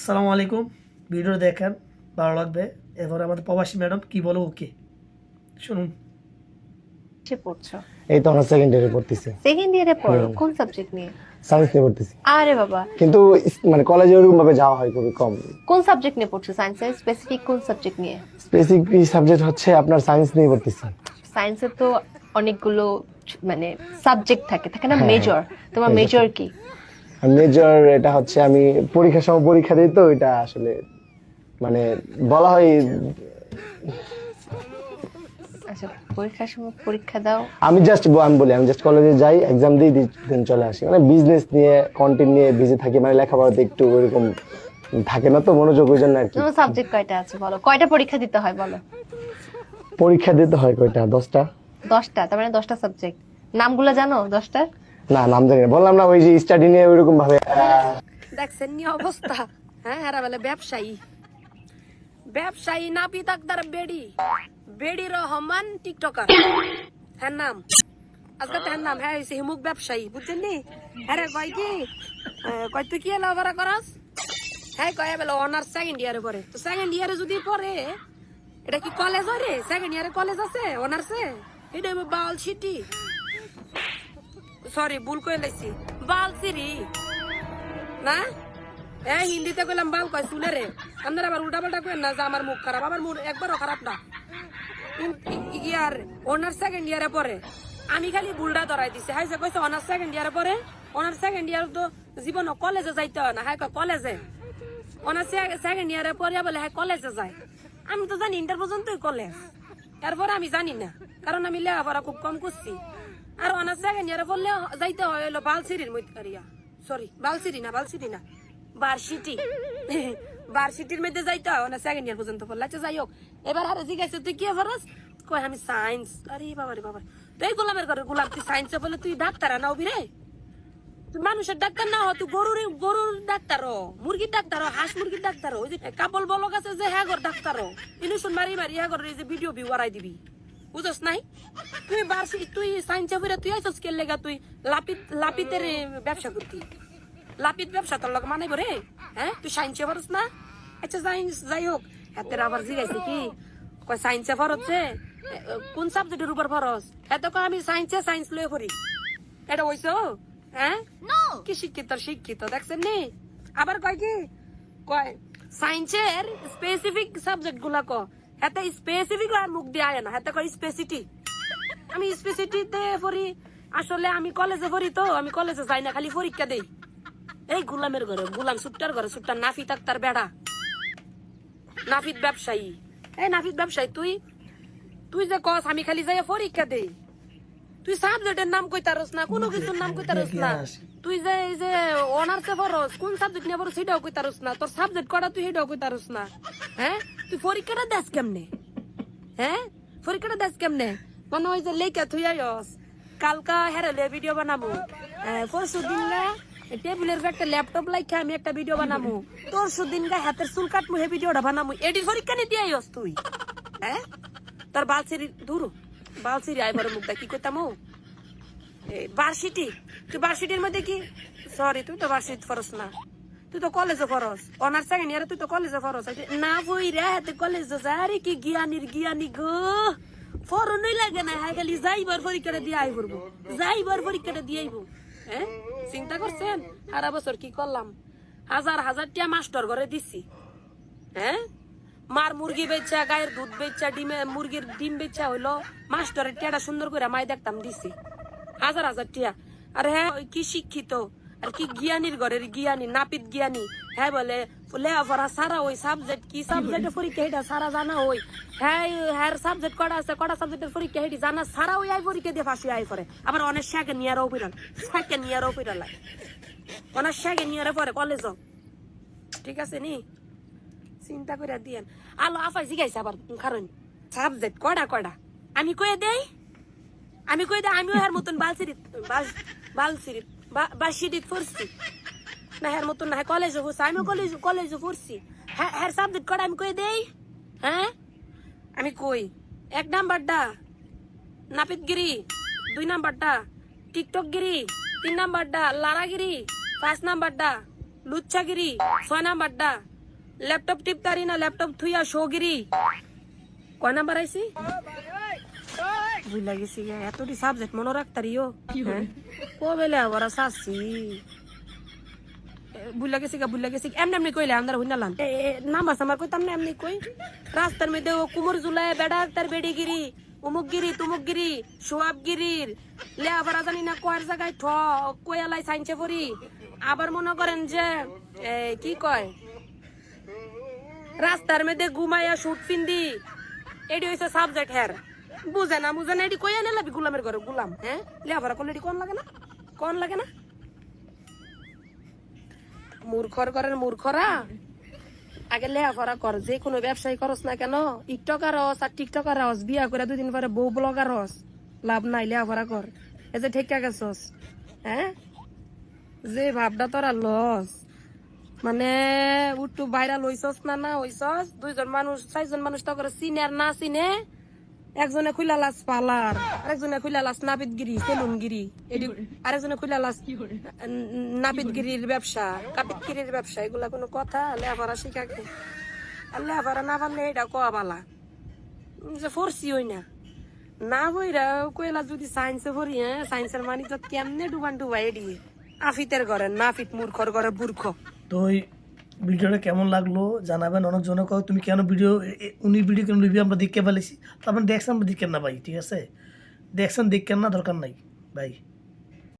আসসালামু আলাইকুম। ভিডিও দেখেন ভালো লাগবে। এবার আমাদের প্রবাসী ম্যাডাম কি বলো ওকে। শুনুন। সে পড়ছো। এই তো আমার সেকেন্ড ইয়ারে পড়তেছে। সেকেন্ড ইয়ারে পড়ো? কোন সাবজেক্ট নিয়ে? সায়েন্স নিয়ে পড়তেছি। আরে বাবা। কিন্তু মানে কলেজে ওরকম ভাবে যাওয়া হয় খুবই কম। কোন সাবজেক্ট নিয়ে পড়ছো? সায়েন্সের স্পেসিফিক কোন সাবজেক্ট নিয়ে? স্পেসিফিক সাবজেক্ট হচ্ছে আপনার সায়েন্স নিয়ে পড়তেছি। সায়েন্সের তো অনেকগুলো মানে সাবজেক্ট থাকে। থাকে না? হ্যাঁ, মেজর তোমার মেজর কি? মেজর এটা হচ্ছে আমি পরীক্ষার সময় পরীক্ষা দিই তো এটা আসলে মানে বলা হয় আচ্ছা পরীক্ষার সময় পরীক্ষা দাও। আমি জাস্ট আমি বলি আমি জাস্ট কলেজে যাই এক্সাম দিই দেন চলে আসি। মানে বিজনেস নিয়ে কন্টেন্ট নিয়ে বিজি থাকি মানে লেখাপড়াতে একটু ওইরকম থাকে না তো মনোযোগ ওই জন্য আর কি। তোমার সাবজেক্ট কয়টা আছে বলো? কয়টা পরীক্ষা দিতে হয় বলো? পরীক্ষা দিতে হয় কয়টা? দশটা? দশটা তার মানে দশটা সাবজেক্ট নামগুলো জানো দশটার না, নাম জানি না। বললাম না, ওই যে স্টাডি নিয়ে ওইরকম ভাবে। দেখছেন নি অবস্থা? হ্যাঁ হেরা বলে ব্যবসায়ী। ব্যবসায়ী নাপি তাকদার বেডি। বেডি রহমান টিকটকার। হ্যাঁ নাম। আজকে তো হ্যাঁ নাম। হ্যাঁ হিমুক ব্যবসায়ী, বুঝছেন নি? হ্যাঁ কয় কি? কয়, তুই কি লাভারা করস? হ্যাঁ কয় সেকেন্ড ইয়ারে পড়ে। তো সেকেন্ড ইয়ারে যদি পড়ে, এটা কি কলেজ হয় সেকেন্ড ইয়ারে কলেজ আছে অনার্সে এটা হইবো বাল সিটি। সরি ভুল করে লাইছি। বাল সিরি না? এ, হিন্দিতে কইলাম বাল কয়, শুনে রে। আপনারা আবার উল্টা পাল্টা কইেন না যে আমার মুখ খারাপ, আমার মুখ একবারও খারাপ না। ইয়ার অনার্স সেকেন্ড ইয়ারে পরে আমি খালি বুলডা ধরাই দিছি। হাই যে কইছে অনার্স সেকেন্ড ইয়ারে পরে অনার্স সেকেন্ড ইয়ার তো জীবন কলেজে যাইতে হয় না। হাই কয় কলেজে অনার্স সেকেন্ড ইয়ারে পরে বলে হ্যাঁ কলেজে যায়। আমি তো জানি, ইন্টার পর্যন্তই কলেজ এরপরে আমি জানি না, কারণ আমি লেখাপড়া খুব কম করছি। আর অনার্স সেকেন্ড ইয়ারে পড়লে যাইতে হয় হলো বালসিরির মধ্যে সরি বালসিরি না বালসিরি না। বার্সিটি বার্সিটির মধ্যে যাইতে হয় না সেকেন্ড ইয়ার পর্যন্ত পড়লে আচ্ছা যাই হোক, এবার আরে জিজ্ঞাসা, তুই কি ফরস কই আমি সায়েন্স আরে বাবা রে বাবা তো এই গোলামের ঘরে গোলাম, তুই সায়েন্সে বলে তুই ডাক্তার না অবি রে? তুই মানুষের ডাক্তার না হ তুই গরুর গরুর ডাক্তার মুরগির ডাক্তার হাঁস মুরগির ডাক্তার। ওই যে, কাপল বলক আছে যে হ্যাঁ ডাক্তার হ। ইনুসুন মারি মারি হ্যাঁ যে ভিডিও ভিউ বাড়াই দিবি। বুঝছ নাই? তুই বার্ষি তুই সায়েন্সে পড়ে তুই আইসস কে লেগা তুই? লাপিত লাপিতের ব্যবসা করতি। লাপিত ব্যবসা তোর লগে মানাইব রে? হ্যাঁ? তুই সায়েন্সে পড়স না? আচ্ছা সায়েন্স যাই হোক হাতের আবার জিগাইছে কি? কয় সায়েন্সে পড়ছে কোন সাবজেক্টের উপর ফরস এত কয় আমি সায়েন্সে সায়েন্স লয়ে পড়ি। এটা হইছো? হ্যাঁ? কি শিক্ষিত শিক্ষিত দেখছেন নি? আবার কয় কি? কয় সায়েন্সের স্পেসিফিক সাবজেক্টগুলা ক। এতে স্পেসিফিক আর মুখ দিয়ে আয় না এতে কয় স্পেসিটি আমি স্পেসিটিতে পড়ি, আসলে আমি কলেজে পড়ি তো, আমি কলেজে যাই না, খালি পরীক্ষা দেই। এই গুলামের ঘরে, গুলাম সুট্টার ঘরে, সুট্টার নাফি তাক্তার বেড়া। নাফিত ব্যবসায়ী। এই নাফিত ব্যবসায়ী, তুই? তুই যে কস, আমি খালি যাই পরীক্ষা দেই। তুই সাবজেক্টের নাম কইতারস না, কোনো কিছুর নাম কইতারস না। তুই যে, এই যে অনার্সে পড়স, কোন সাবজেক্ট নিয়ে পড়স, সেটাও কইতারস না। তোর সাবজেক্ট কটা, তুই সেটাও কইতারস না। হ্যাঁ? তুই পরীক্ষাটা দেস কেমনে? হ্যাঁ? পরীক্ষাটা দেস কেমনে? মনে হয় যে লেখা তুই আয়স কালকা হেরালে ভিডিও বানাবো। পরশু দিন না টেবিলের একটা ল্যাপটপ লাইখা আমি একটা ভিডিও বানাবো। তোর সুদিন গা হাতের চুল কাটমু হে ভিডিওটা বানাবো। এডির পরীক্ষা নিতে আইস তুই। হ্যাঁ? তোর বালসিরি দূর বালসিরি আইবার মুখটা কি করতাম বার্ষিটি তুই বার্ষিটির মধ্যে কি? সরি তুই তো বার্ষিক ফরস না। তুই তো কলেজে ফরস অনার্স সেকেন্ড ইয়ারে তুই তো কলেজে ফরস না বই রে তুই কলেজে যা, আরে কি জ্ঞানীর জ্ঞানী গো। ফরনই লাগে না হ্যাঁ খালি যাইবার পরীক্ষাটা দিয়ে আই করব যাইবার পরীক্ষাটা দিয়ে আইবো। হ্যাঁ চিন্তা করছেন? সারা বছর কি করলাম? হাজার হাজার টিয়া মাস্টার ঘরে দিছি। হ্যাঁ? মার মুরগি বেচা, গায়ের দুধ বেচা, ডিমে, মুরগির ডিম বেচা হইল। মাস্টারের টিয়াটা সুন্দর করে মাই দেখতাম দিছি। হাজার হাজার টিয়া। আর হ্যাঁ ওই কি শিক্ষিত, আর কি জ্ঞানীর ঘরের জ্ঞানী, নাপিত জ্ঞানী। হ্যাঁ বলে, লেখাপড়া সারা ওই সাবজেক্ট কি সাবজেক্টের পরীক্ষা এটা সারা জানা ওই। হ্যাঁ হ্যাঁ সাবজেক্ট কটা আছে, কটা সাবজেক্টের পরীক্ষা হেটি জানা সারা ওই আই পরীক্ষা দিয়ে ফাঁসি আই করে আবার অনেক সেকেন্ড ইয়ারও পিরাল সেকেন্ড ইয়ারও পিরাল অনেক সেকেন্ড ইয়ারে পরে কলেজ ঠিক আছে নি? চিন্তা করে দিয়েন। আলো আফাই জিগাইছে আবার কারণ। সাবজেক্ট কয়টা কয়টা আমি কয়ে দেই? আমি কই দেই, আমিও হের মতন বালসিরিত বালসিরিত বাসিরিত পড়ছি না হের মতন না কলেজে পড়ছি আমিও কলেজ কলেজে পড়ছি হ্যাঁ হের সাবজেক্ট কয়টা আমি কয়ে দেই? হ্যাঁ? আমি কই? এক নাম্বারটা নাপিতগিরি, দুই নাম্বারটা টিকটকগিরি, তিন নাম্বারটা লারাগিরি, পাঁচ নাম্বারটা লুচ্চাগিরি ছয় নাম্বারটা ল্যাপটপ টিপতারি না ল্যাপটপ থুইয়া শোগিরি কয় নাম্বার আইছি বুঝলা গেছি এতটি সাবজেক্ট মনে রাখতারিও হ্যাঁ? ও বেলে আবার সাসি বুঝলা গেছি গা বুঝলা গেছি এমনি এমনি কইলে আমরা হুইনালাম নাম্বার সামার কইতাম না এমনি কই রাস্তার মধ্যে ও কুমোর জুলায় বেড়া তার বেডিগিরি উমুকগিরি তুমুকগিরি সোয়াবগিরির লে আবার জানি না কয়ার জায়গায় ঠ কয়ালাই সাইন্সে পড়ি আবার মনে করেন যে কি কয় রাস্তার মধ্যে ঘুমাইয়া শুট পিন্দি। এটি হইছে সাবজেক্ট হের। বুঝে না বুঝে না এটি কই আনে লাবি গুলামের ঘরে? গুলাম হ্যাঁ? লেখাপড়া করলে এটি কোন লাগে না? কোন লাগে না? মূর্খর করেন মূর্খরা। আগে লেখাপড়া কর, যে কোনো ব্যবসায়ী করস না কেন, টিকটকার হস আর টিকটকার হস, বিয়া করে দুদিন পরে বউ ব্লগার হস। লাভ নাই লেখাপড়া কর। এই যে ঠিক গেছস হ্যাঁ? যে ভাবটা তোরা লস। মানে উঠু বাইরা লইছস না না হইছস দুইজন মানুষ চারজন মানুষ তো করে চিনে আর না চিনে একজনে খুলা লাস পালার আরেকজনে খুলা লাস নাপিতগিরি সেলুনগিরি আরেকজনে খুলা লাস নাপিতগিরির ব্যবসা কাপিতগিরির ব্যবসা এগুলা কোনো কথা লেখাপড়া শিখাকে আর লেভারা না পারলে এটা কোয়া বালা। যে ফোরসি হই না। না বইরা কইলা যদি সায়েন্সে পড়ি হ্যাঁ সায়েন্সের মানি তো কেমনে ডুবান ডুবাই এডি আফিতের ঘরে নাফিত মূর্খর ঘরে মূর্খ। তো ওই ভিডিওটা কেমন লাগল জানাবেন, অনেকজনে কয়, তুমি কেন ভিডিও উনি ভিডিও কেন রিভিউ আমরা দেখতে ফেলেছি? তো আপনি দেখছেন দেখেন না ভাই, ঠিক আছে? দেখছেন, দেখেন না, দরকার নাই, ভাই।